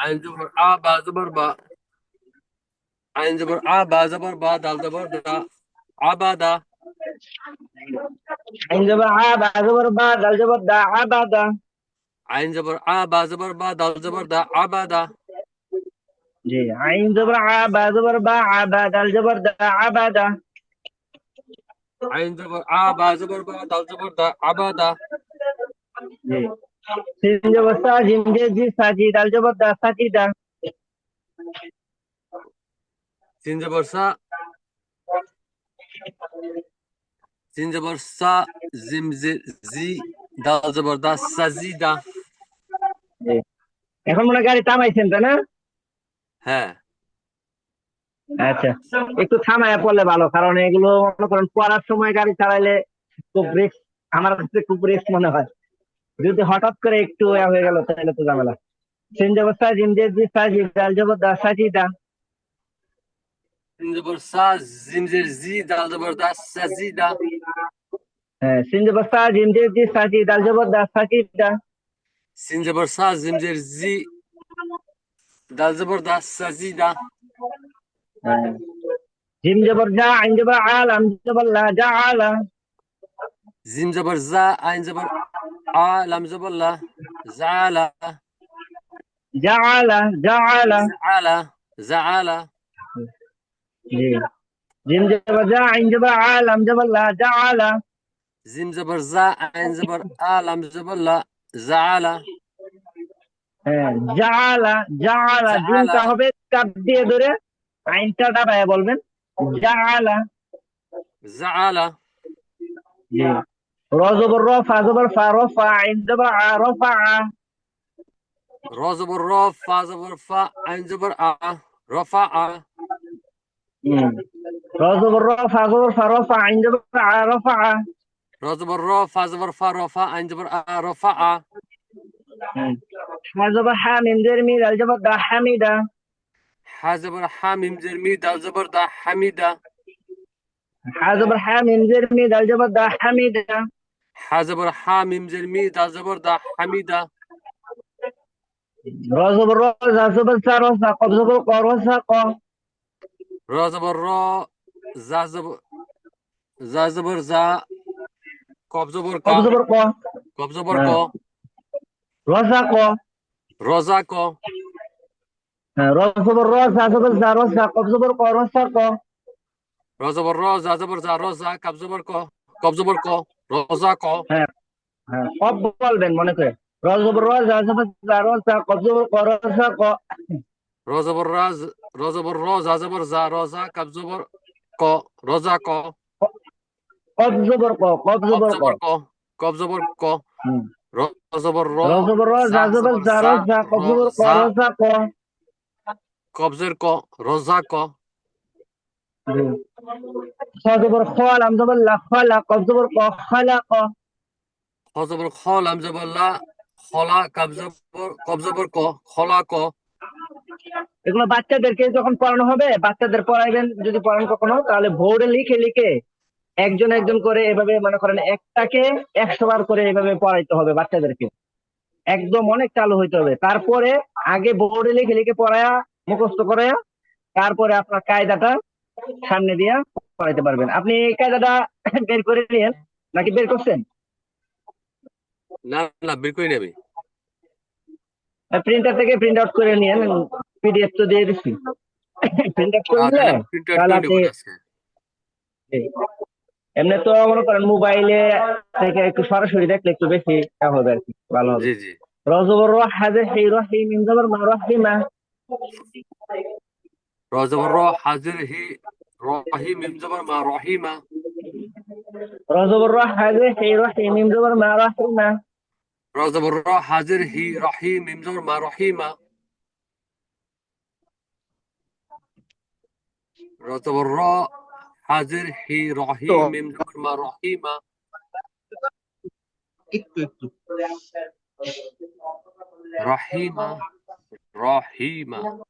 আইন জবর আ বা জবর বা আইন জবর আ বা জবর বা দাল জবর দা আবাদা আইন জবর আ বা জবর বা দাল জবর দা আবাদা আইন জবর আ বা জবর বা দাল জবর দা আবাদা জি আইন জবর আ বা জবর বা আবা দাল জবর দা আবাদা আইন জবর আ বা জবর বা দাল জবর দা আবাদা জি এখন মনে হয় গাড়ি থামাইছেন তাই না? হ্যাঁ। আচ্ছা একটু থামায় পড়লে ভালো কারণ এগুলো মনে করেন পড়ার সময় গাড়ি চালাইলে খুব রিস্ক আমার কাছে খুব রিস্ক মনে হয়। যদি হঠাৎ করে একটু হয়ে গেল তাহলে তো ঝামেলা। সিন জবর সা জিম জে জি সাজি দাল জবর দা সাজিদা সিন জবর সা জিম জি জি দাল জবর দা। সাজিদা হ্যাঁ সিন জবর সা জিম জে সাজি দাল জবর দা। সাজিদা সিন জবর সা জিম জি জি দাল জবর দা। সাজিদা হ্যাঁ। জিম জবর জা আইন জবর আল আম জবর লা জা আলা। জিম জবর জা আইন জবর আ লাম জবর লা জালা জা আলা জা আলা জালা জালা জি জিম জবর জা আইন জবর আল আম জবর লা জা আলা জিম জবর জা আইন জবর আ লাম জবর লা জালা হ্যাঁ জা আলা জা আলা জাআলা। জিমটা হবে কাপ দিয়ে ধরে আইনটা দাঁড়ায় বলবেন। জা আলা জালা জি র জবর র ফা জবর ফা রফা আইন জবর আ রফা র জবর র ফা জবর ফা আইন জবর আ রফা আ র জবর র ফা জবর ফা রফা আইন জবর আ রফা র জবর র ফা জবর ফা রফা আইন জবর আ রফা আ হা জবর হা মিম জের মি দাল জবর দা হামিদা হা জবর হা মিম জের মি দাল জবর দা হামিদা হা জবর হা মিম জের মি দাল জবর দা হামিদা হা জবর হা মিম জের মি দাল জবর দা হামিদা র জবর র জা জবর সা র সা কব জবর ক র সা ক র জবর র জা জবর জা জবর জা কব জবর ক কব জবর ক কব জবর ক র সা ক রজা ক হ্যাঁ, র জবর র জা জবর জা র সা কব জবর ক র সা ক র জবর র জা জবর জা রজা কব জবর ক কব জবর ক রজা ক হ্যাঁ কব বলবেন মনে করে র জবর র জা জবর জা র সা কব জবর ক। র সা ক র জবর র র জবর র জা জবর জা রজা কব জবর ক রজা ক। কব জবর ক কব কব জবর ক। জবর ক কব জবর ক। হুম। র জবর র র জবর র জা জবর জা র সা কব জবর ক র সা ক। কবজের ক রজা ক। খ জবর খ লা খলা কব জবর ক। খলা ক খ জবর খ লা খলা কব জবর কব জবর ক খলা ক। এগুলো বাচ্চাদেরকে যখন পড়ানো হবে বাচ্চাদের পড়াইবেন যদি পড়ান কখনো তাহলে বোর্ডে লিখে লিখে একজন একজন করে এভাবে মনে করেন একটাকে একশো বার করে এভাবে পড়াইতে হবে বাচ্চাদেরকে। একদম অনেক চালু হইতে হবে। তারপরে আগে বোর্ডে লিখে লিখে পড়ায়া মুখস্থ করে তারপরে আপনার কায়দাটা সামনে দিয়া পড়াইতে পারবেন। আপনি এই কায়দাটা বের করে নিয়েন নাকি বের করছেন? না না বের করে নেবে। প্রিন্টার থেকে প্রিন্ট আউট করে নিয়েন পিডিএফ তো দিয়ে দিচ্ছি প্রিন্ট আউট করে নিলে তাহলে আপনি- এমনি তো মনে করেন মোবাইলে থেকে একটু সরাসরি দেখলে একটু বেশি হবে আর কি ভালো হবে। জি জি। রজবর হাজে সেই রহিম ইনজবর মা রহিমা। র জবর র হাজির হি রহিম মিম জবর মা রহিমা রজবর হাজে সেই রহিম ইনজবর মা রহিমা র জবর র হাজির হি রহিম মিম জবর মা রহিমা র জবর র হাজির হি রহিম মিম জবর মা রহিমা একটু একটু রহিমা রহিমা না খাওয়ার কারণে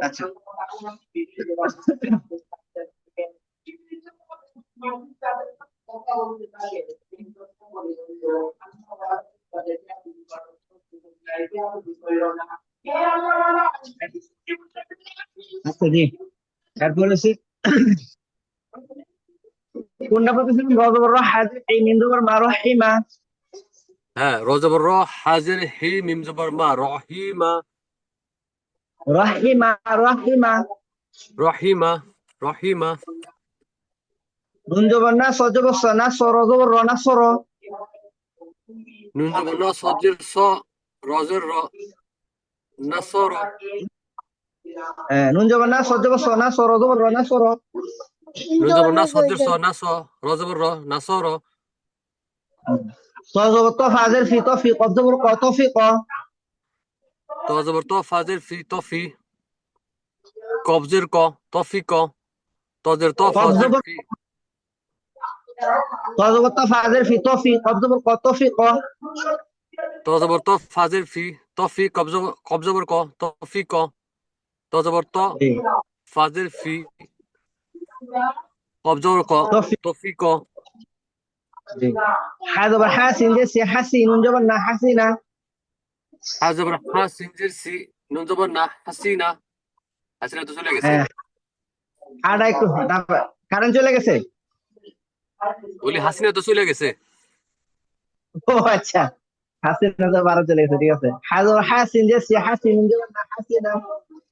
আচ্ছা। আচ্ছা জি তারপরে হচ্ছে কোনটা বলতেছিলেন রজবর হাজির এই নিন্দুবর মা রহিমা হ্যাঁ র জবর র হাজির হি মিম জবর মা রহিমা। রহিমা রহিমা। রহিমা রহিমা। নুন জবর না সজবর স না সর জবর র না নুন জবর ন সজির স রজের র হ্যাঁ, নুন জবর না সজবর স না সর জবর র না নুন জবর না সজির স নাস র জবর র। সজবর তো ফাজের ফি তো ফি কব জবর ক তো ফি ক ত জবর ত ফাজির ফি তফি কবজের ক তফি ক তজের ত ফাজির জবর- ফি। তো ফাজের ফি তো ফি কব জবর ক তো ফি ক ত জবর ত ফাজির ফি তফি কবজ কবজবর ক তফি ক ত জবর ত ফাজির ফি কবজবর ক তফি তফি ক জি। হা জবর হা সিন যে সি হাসি নুন জবর না হাসিনা। হা জবর হা সিনজির সি নুন জবর না হাসিনা। হাসিনা তো চলে গেছে। হ্যাঁ। হাটা একটু কারেন্ট চলে গেছে? বলি হাসিনা তো চলে গেছে। ও আচ্ছা। হাসিনা তো বারো চলে গেছে ঠিক আছে। হা জবর হাসিন যে সি হাসি নুন জবর না হাসিনা।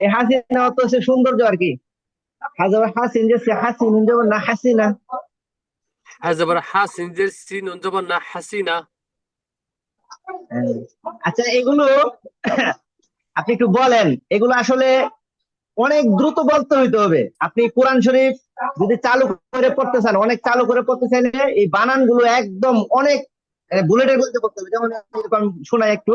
এই হাসিনা অত হচ্ছে সৌন্দর্য আর কি। হা জবর হাসিন যে সি হাসি জবর না হাসিনা। হা জবর হা সিনজির সি নুন জবর না হাসিনা হ্যাঁ। আচ্ছা এগুলো আপনি একটু বলেন। এগুলো আসলে অনেক দ্রুত বলতে হইতে হবে। আপনি কোরআন শরীফ যদি চালু করে পড়তে চান, অনেক চালু করে পড়তে চাইলে এই বানানগুলো একদম অনেক বুলেটের গতিতে পড়তে হবে। যেমন শোনাই একটু।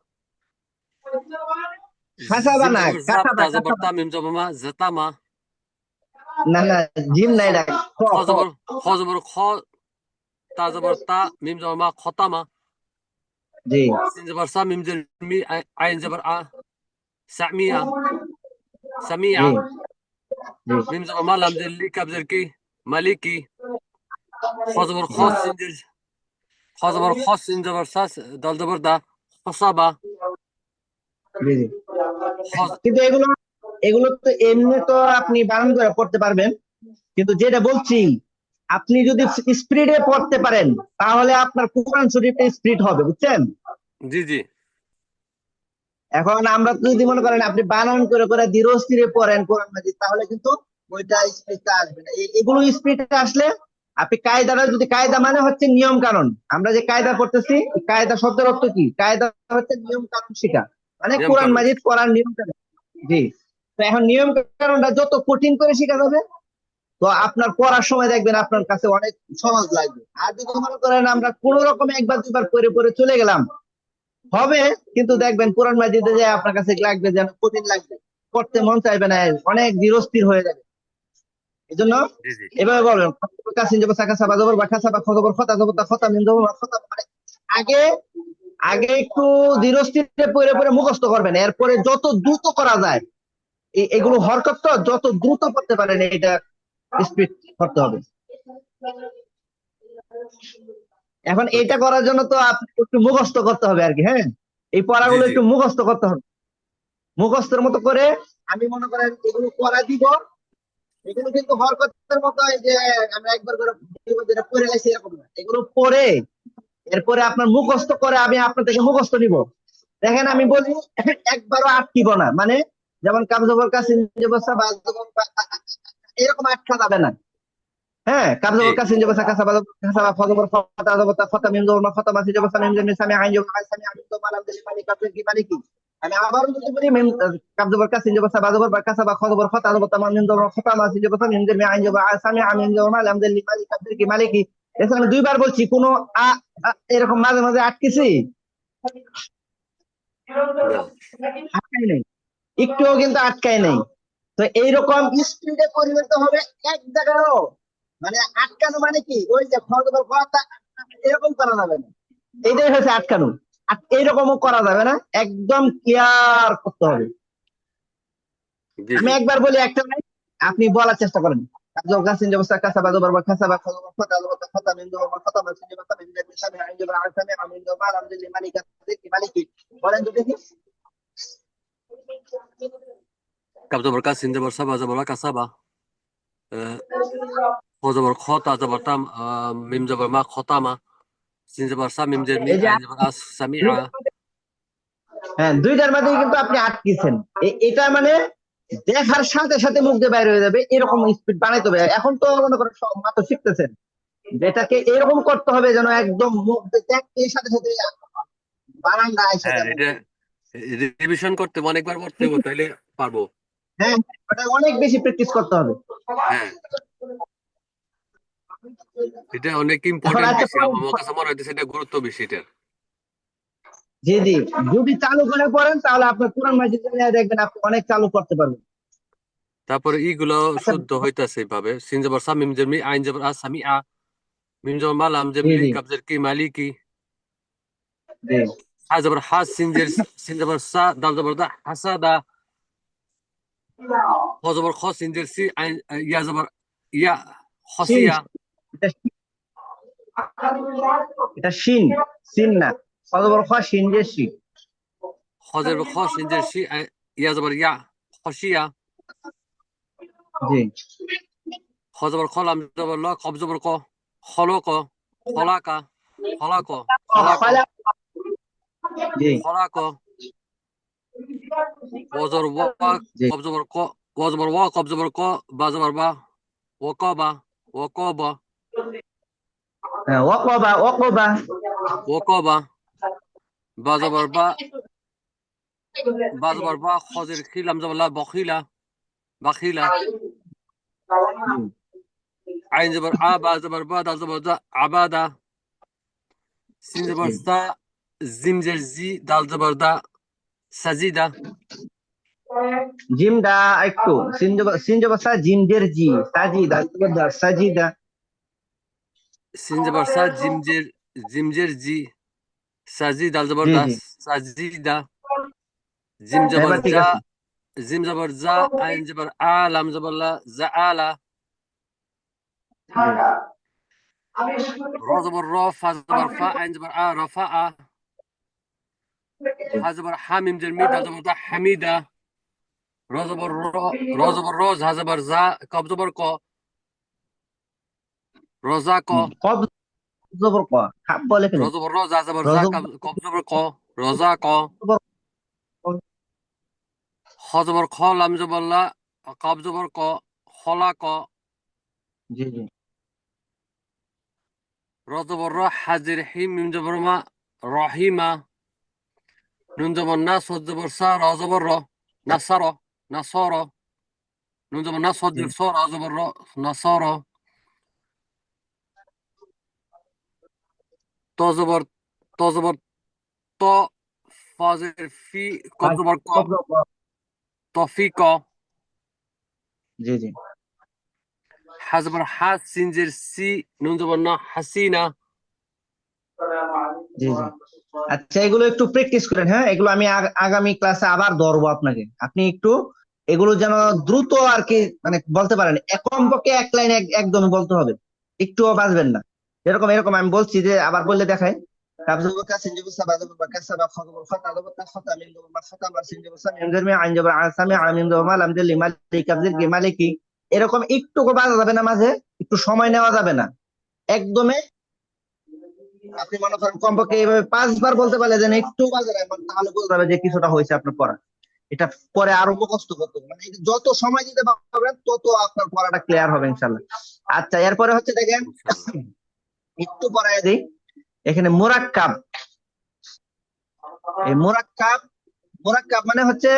খাসাবা না, জিম জবর জাব, খাসাবা, তা জবর খাসাবা। তা মিম না না জিম নাই ডাক খ। জবর খ জবর খ তা জবর তা মিম জবর মা জি সিন জবর সা মিম জের মি আইন জবর আ সামিয়া সামিয়া জি জি মিম জবর লাম জের লি কাব জের কি মালিকি খ জবর খ সিন খ জবর খ সিন জবর সা দল জবর দা খসাবা কিন্তু এগুলো এগুলো তো এমনি তো আপনি বানান করে পড়তে পারবেন। কিন্তু যেটা বলছি আপনি যদি স্পিডে পড়তে পারেন তাহলে আপনার কোরআন শরীফটা স্পিড হবে বুঝছেন? জি জি। এখন আমরা যদি মনে করেন আপনি বানান করে করে ধীর স্থিরে পড়েন কোরআন মাজিদ তাহলে কিন্তু ওইটা স্পিডটা আসবে না। এগুলো স্পিডটা আসলে আপনি কায়দাটা যদি কায়দা মানে হচ্ছে নিয়ম কানুন আমরা যে কায়দা পড়তেছি এই কায়দা শব্দের অর্থ কি? কায়দা হচ্ছে নিয়ম কানুন শেখা। মানে কোরআন। মাজিদ পড়ার নিয়ম জি। তো এখন নিয়ম কানুনটা যত কঠিন করে শেখা যাবে তো আপনার পড়ার সময় দেখবেন আপনার কাছে অনেক সহজ লাগবে। আর যদি মনে করেন আমরা কোন রকম একবার দুবার পড়ে পড়ে চলে গেলাম হবে কিন্তু দেখবেন কোরআন মাজিদে যে আপনার কাছে লাগবে যেন কঠিন লাগবে পড়তে মন চাইবে না অনেক ধীরস্থির হয়ে যাবে। এই জন্য এভাবে বলবেন কাসিন জবর সাকা সাবা জবর বা খাসা বা খজবর খতা জবর তা খতা মিন মা খতা মানে আগে আগে একটু ধীরস্থিরে পড়ে পড়ে মুখস্থ করবেন। এরপরে যত দ্রুত করা যায় এগুলো হরকত তো যত দ্রুত করতে পারেন এটা স্পিড করতে হবে। এখন এটা করার জন্য তো একটু মুখস্থ করতে হবে আর কি হ্যাঁ? এই পড়াগুলো। একটু মুখস্থ করতে হবে। মুখস্থের মতো করে আমি মনে করেন এগুলো করা দিব। এগুলো কিন্তু হরকতের মতো এই যে আমরা একবার করে যেটা পড়ে গেছি এরকম না। এগুলো পড়ে এরপরে আপনার মুখস্থ করে আমি আপনার থেকে মুখস্থ নিব। দেখেন আমি বলি একবারও আটকিব না। মানে যেমন কাবজবর কাছে এরকম আটকা যাবে না। হ্যাঁ মাসি আইন কি কি এছাড়া আমি দুইবার বলছি কোনো এরকম মাঝে মাঝে আটকেছি? আটকাই নেই। একটুও কিন্তু আটকাই নেই। তো এইরকম স্পিডে পরিবর্তন হবে এক জায়গায়ও। মানে আটকানো মানে কি? ওই যে কথা এরকম করা যাবে না। এইটাই হচ্ছে আটকানো। এইরকমও করা যাবে না। একদম ক্লিয়ার করতে হবে। আমি একবার বলি একটা আপনি বলার চেষ্টা করেন। কাসাবা জবর বা কাসাবা খজবা ফতা জবর ফতা মিন জবর ফতা মাসিন জবর সামিন জবর সামি আইন জবর আসামি আমিন জবর মালাম দিলি মালিকা দিলি মালিকি বলেন তো দেখি কাবজবর কা সিন জবর সাবা জবর কাসাবা খ জবর খ তা জবর তাম আহ, মিম জবর মা খতামা সিন জবর সা মিম জের মি এই যে আইন জবর আস সামিআ হ্যাঁ দুইটার মধ্যে কিন্তু আপনি আটকেছেন এটা মানে দেখার সাথে সাথে মুখ দিয়ে বাইরে হয়ে যাবে এরকম স্পিড বানাইতে হবে। এখন তো মনে করেন সব মাত্র শিখতেছেন। যেটাকে এরকম করতে হবে যেন একদম মুখ দিয়ে সাথে সাথে বারান্দা এসে হ্যাঁ এটা রিভিশন করতে অনেকবার পড়তে হবে পারব। হ্যাঁ ওটা অনেক বেশি প্র্যাকটিস করতে হবে। হ্যাঁ। এটা অনেক ইম্পর্টেন্ট বেশি আমার কাছে মনে হইতেছে এটা গুরুত্ব বেশি এটার জি জি। যদি চালু করে পড়েন তাহলে আপনার পুরান মাঝে দেখবেন আপনি অনেক চালু করতে পারবেন। তারপরে ইগুলো শুদ্ধ হইতাছে এইভাবে। সিন জবর সা মিম আইন জবর আস সামিআ মিম জবর মা লাম জের জি, লি জি। কাবজের কি মালিকি হা জবর হা সিন জের সিন জবর সা দাল জবর দা হাসাদা খ জবর খ সিন জের সি আইন ইয়া জবর ইয়া খসিয়া এটা এটা শিন শিন না। কত বড় খ শিন যে শিন খ জবর খ সিন জের সি আইন- ইয়া জবর ইয়া খসিয়া জি খ জবর খ লাম জবর ল কব জবর ক খলক খলাকা খলাক খলাক খলা- জি খলাক ওজর ওয়া জি। কব জবর ক ওয়া জবর ওয়া কব জবর ক বা জবর বা ওয়াকাবা ওয়াকাবা হ্যাঁ ওয়াকবা ওয়াকবা ওয়াকাবা বা জবর বা বা জবর বা খজের খিলাম জবর লা বখিলা বাখিলা আইন জবর আ বা জবর বা দাল জবর দা। আবাদা সিন জবর সা জিম জের জি দাল জবর দা সাজিদা জিম দা একটু। সিন জব সিন জব সা জিম দের জি সাজিদা সাজিদা সিন জবর সা জিম জের জিম জের জি। সাজি দাল জবর জি, দা জি। সাজিদা জিম জবর এবার ঠিক জা আছে জিম জবর জা আইন জবর আ লাম জবর লা জা আলা র জবর র ফা জবর ফা আইন জবর আ রফা আ হা জবর হা মিম জের মি দাল জবর দা হামিদা র জবর র র জবর রোজ ক রোজা খাপ বলে ফেলে জবর রোজ জবর র জা জবর- কব জবর ক রোজা ক। খ জবর খ লাম জবর লা কব জবর ক খলা ক। জি জি। র জবর র হাজির হিম মিম জবর মা রহিমা নুন জবর না সদ জবর সা র জবর র নাসার নাসর নুন জবর না সদ জবর স র জবর র নাসর জি জি হা জবর হা সিনজের সি নুন জবর না হাসিনা জি জি আচ্ছা এগুলো একটু প্র্যাকটিস করেন হ্যাঁ? এগুলো আমি আগামী ক্লাসে আবার ধরবো আপনাকে। আপনি একটু এগুলো যেন দ্রুত আর কি মানে বলতে পারেন কমপক্ষে এক লাইন একদম বলতে হবে। একটুও বাঁচবেন না। এরকম এরকম আমি বলছি যে আবার বললে মিন মিন মালিকি এরকম একটু বাজা যাবে না মাঝে একটু সময় নেওয়া যাবে না একদমে আপনি মনে করেন কমপক্ষে এইভাবে পাঁচবার বলতে পারলে যেন একটু বাজে মানে তাহলে বোঝা যাবে যে কিছুটা হয়েছে আপনার পড়া এটা পরে আরও মুখস্থ করতে মানে যত সময় দিতে পারবেন তত আপনার পড়াটা ক্লিয়ার হবে ইনশাল্লাহ আচ্ছা এরপরে হচ্ছে দেখেন। একটু পড়ায় দিই এখানে মোরাক্কাব। এই মোরাক্কাব মোরাক্কাব মানে হচ্ছে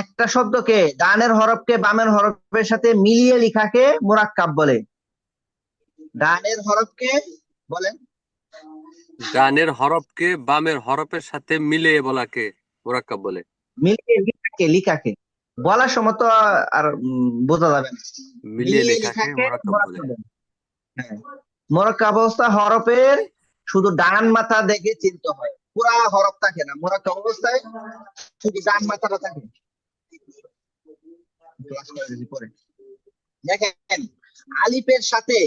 একটা শব্দকে ডানের হরফকে বামের হরফের সাথে মিলিয়ে লেখাকে মোরাক্কাব বলে। ডানের হরফকে বলেন। ডানের হরফকে বামের হরফের সাথে মিলিয়ে বলাকে মোরাক্কাব বলে। মিলিয়ে লিখাকে লিখাকে। বলার সময় তো আর বোঝা যাবে না। মিলিয়ে লিখাকে মোরাক্কাব বলে। হ্যাঁ। মোরাক্কাব অবস্থা হরফের শুধু ডান মাথা দেখে চিনতে হয়। পুরা হরফ থাকে না। মোরাক্কাব অবস্থায় শুধু ডান মাথাটা থাকে। দেখেন, আলিফের সাথে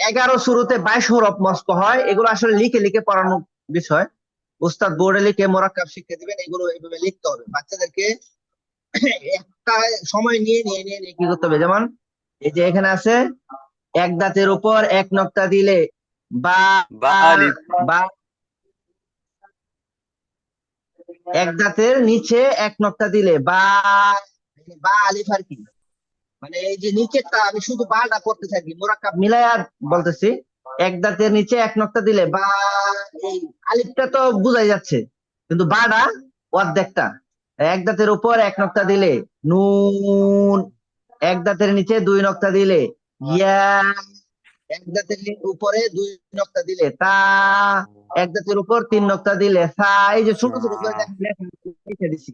এগারো শুরুতে বাইশ হরফ মস্ত হয়। এগুলো আসলে লিখে লিখে পড়ানোর বিষয়। উস্তাদ বোর্ডে লিখে মোরাক্কাব শিখে দিবেন, এগুলো এইভাবে লিখতে হবে। বাচ্চাদেরকে একটা সময় নিয়ে নিয়ে নিয়ে নিয়ে কি করতে হবে? যেমন এই যে এখানে আছে এক দাঁতের উপর এক নক্তা দিলে বা বা এক দাঁতের নিচে এক নক্তা দিলে বা বা আলিফ আর কি। মানে এই যে নিচেরটা আমি শুধু বাটা করতে থাকি মোরাক্কাব মিলায়া বলতেছি এক দাঁতের নিচে এক নক্তা দিলে বা এই আলিফটা তো বোঝাই যাচ্ছে কিন্তু বাটা অর্ধেকটা। এক দাঁতের উপর এক নক্তা দিলে নুন এক দাঁতের নিচে দুই নক্তা দিলে ইয়া এক দাঁতের উপরে দুই নক্তা দিলে তা এক দাঁতের উপর তিন নক্তা দিলে সা এই যে ছোট ছোট করে লেখা- দিছি।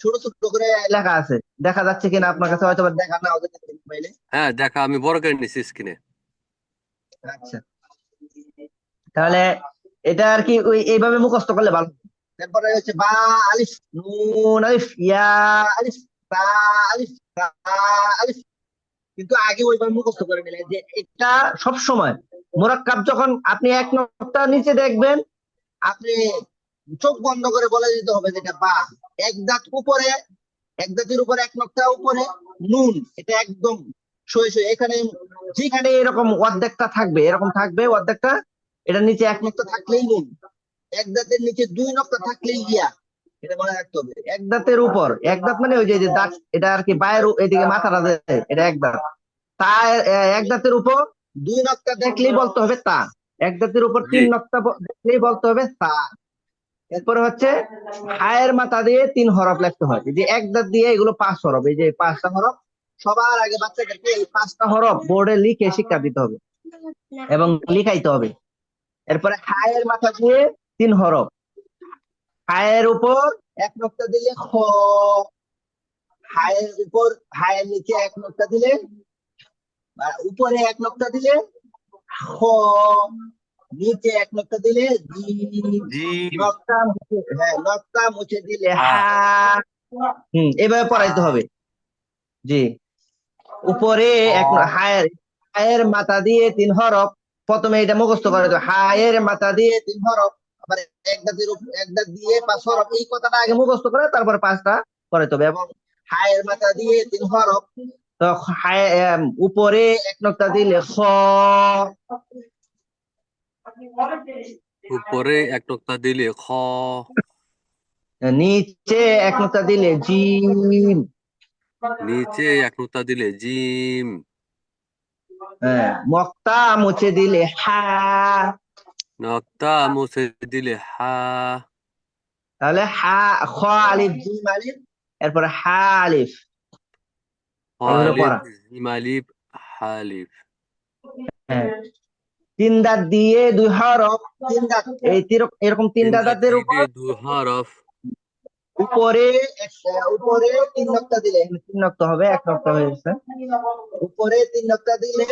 ছোট ছোট করে লেখা আছে দেখা যাচ্ছে কিনা আপনার কাছে হয়তো দেখা না ওদের কাছে মোবাইলে হ্যাঁ দেখা আমি বড় করে নিছি স্ক্রিনে আচ্ছা। তাহলে এটা আর কি ওই এইভাবে মুখস্থ করলে ভালো তারপরে হচ্ছে বা আলিফ নুন আলিফ ইয়া আলিফ তা আলিফ তা আলিফ। কিন্তু আগে ওইভাবে মুখস্থ করে নিলে যে এটা সব সময়। মোরাক্কাব যখন আপনি এক নকটা নিচে দেখবেন, আপনি চোখ বন্ধ করে বলে দিতে হবে যেটা বা। এক দাঁত উপরে, এক দাঁতের উপরে এক নকটা উপরে, নুন, এটা একদম সই সই। এখানে যেখানে এরকম অর্ধেকটা থাকবে, এরকম থাকবে অর্ধেকটা, এটা নিচে এক নকটা থাকলেই নুন। এক দাঁতের নিচে দুই নকটা থাকলেই ইয়া। এটা মনে রাখতে হবে এক দাঁতের উপর। এক দাঁত মানে ওই যে দাঁত এটা আর কি বায়ের এদিকে মাথাটা দেয় এটা এক দাঁত। তা এক দাঁতের উপর দুই নকটা দেখলেই বলতে হবে তা। এক দাঁতের উপর তিন জি। নকটা দেখলেই বলতে হবে তা। এরপরে হচ্ছে হায়ের মাথা দিয়ে তিন হরফ লিখতে হয়। যে এক দাঁত দিয়ে এগুলো পাঁচ হরফ। এই যে পাঁচটা হরফ সবার আগে বাচ্চাদেরকে এই পাঁচটা হরফ বোর্ডে লিখে শিক্ষা দিতে হবে এবং লিখাইতে হবে। এরপরে হায়ের মাথা দিয়ে তিন হরফ। হায়ের উপর এক নকটা দিলে খ। হায়ের উপর হায়ের নিচে এক নকটা দিলে উপরে এক নকটা দিলে খ। নিচে এক নকটা দিলে নকটা মুছে হ্যাঁ নকটা মুছে দিলে হা। হা। হুম এভাবে পড়াইতে হবে। জি। উপরে এক হায়ের হায়ের মাথা দিয়ে তিন হরফ প্রথমে এটা মুখস্থ করে হায়ের মাথা দিয়ে তিন হরফ আবার এক দাঁতের এক দাঁত দিয়ে পাঁচ হরফ এই কথাটা আগে মুখস্থ করে তারপরে পাঁচটা করে হবে এবং হায়ের মাথা দিয়ে তিন হরফ তো উপরে এক নকটা দিলে খ। উপরে এক নোক্তা দিলে খ। নিচে এক নকটা দিলে জিম। নিচে এক নোক্তা দিলে জিম। হ্যাঁ মক্তা মুছে দিলে হা। নক্তা মুছে দিলে হা তাহলে হা খ আলিফ জিম আলিফ এরপরে হা আলিফ। পড়া। জিম আলিফ হালিফ। হ্যাঁ। তিন দাঁত দিয়ে দুই হরফ। তিন দাঁত এই এরকম তিন দাঁতের উপর। দু হরফ। উপরে উপরে তিন নকটা দিলে তিন নকটা হবে এক নকটা হয়ে গেছে। উপরে তিন নকটা দিলে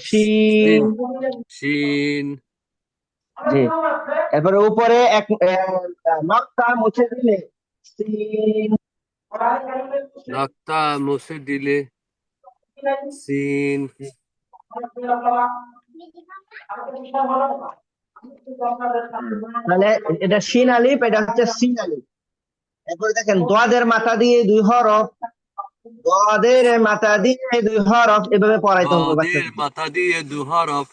শিন। শিন। জি। এরপরে উপরে এক নকটা মুছে দিলে সিন নক্তা মুছে দিলে সিন তাহলে এটা শিন আলিফ এটা হচ্ছে সিন আলিফ। এরপরে দেখেন দোয়াদের মাথা দিয়ে দুই হরফ দদের মাথা দিয়ে দুই হরফ এভাবে পড়াইতে হবে মাথা দিয়ে দু হরফ।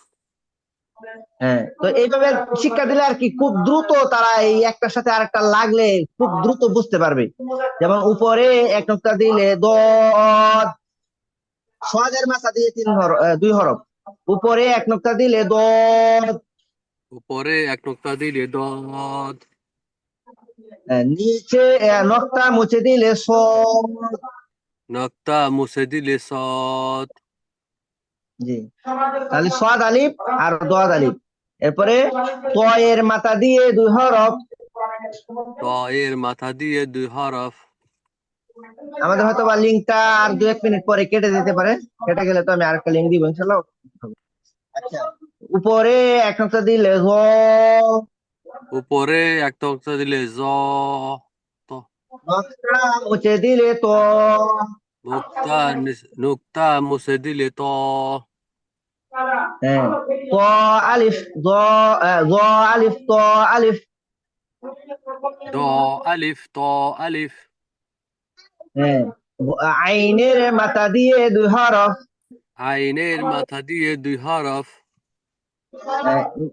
হ্যাঁ তো এইভাবে শিক্ষা দিলে আর কি খুব দ্রুত তারা এই একটার সাথে আরেকটা লাগলে খুব দ্রুত বুঝতে পারবে। যেমন উপরে এক নোক্তা দিলে দদ সদের মাথা দিয়ে তিন হরফ দুই হরফ। উপরে এক নোক্তা দিলে দদ উপরে এক নোক্তা দিলে দদ নিচে নোক্তা মুছে দিলে সদ নক্তা মুছে দিলে সদ জি তাহলে সদ আলিফ আর দদ আলিফ। এরপরে তয়ের মাথা দিয়ে দুই হরফ। ত এর মাথা দিয়ে দুই হরফ। আমাদের হয়তো বা লিঙ্কটা আর দু এক মিনিট পরে কেটে দিতে পারে। কেটে গেলে তো আমি আরেকটা লিঙ্ক দিব ইনশাল্লাহ আচ্ছা। উপরে এক নোক্তা দিলে জ উপরে এক নোক্তা দিলে জ নোক্তা মুছে দিলে তো। নোক্তা নোক্তা মুছে দিলে ত। হ্যাঁ। আলিফ আহ, জ আলিফ ত আলিফ। দ আলিফ ত আলিফ। হ্যাঁ। আইনের মাথা দিয়ে দুই হরফ। আইনের মাথা দিয়ে দুই হরফ।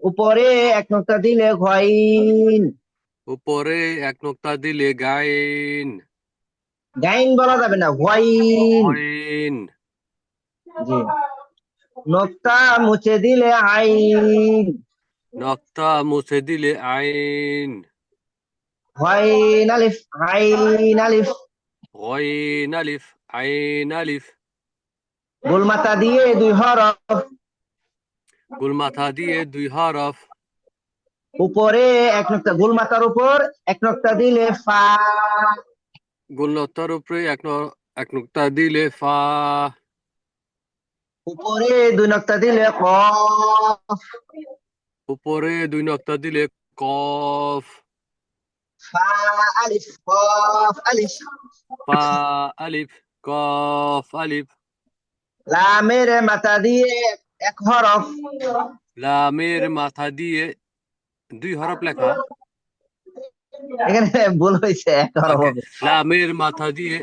উপরে এক নোক্তা দিলে ঘইন। উপরে এক নোক্তা দিলে গাইন। গাইন বলা যাবে না আইন জি। নোক্তা মুছে দিলে আইন। নক্তা মুছে দিলে আইন। ঘইন আলিফ আইন আলিফ। গইন আলিফ আইন আলিফ। গোল মাথা দিয়ে দুই হরফ। গুল মাথা দিয়ে দুই হরফ উপরে এক নোক্তা গোল মাথার উপর এক নোক্তা দিলে ফা। গুল নক্তার উপরে এক ন- এক নোক্তা দিলে ফা। উপরে দুই নোক্তা দিলে কফ উপরে দুই নোক্তা দিলে কফ ফা আলিফ কফ আলিফ। ফা আলিফ কফ আলিফ। লামের মাথা দিয়ে এক হরফ। লামের মাথা দিয়ে দুই হরফ লেখা। এখানে ভুল হয়েছে এক হরফ লামের মাথা দিয়ে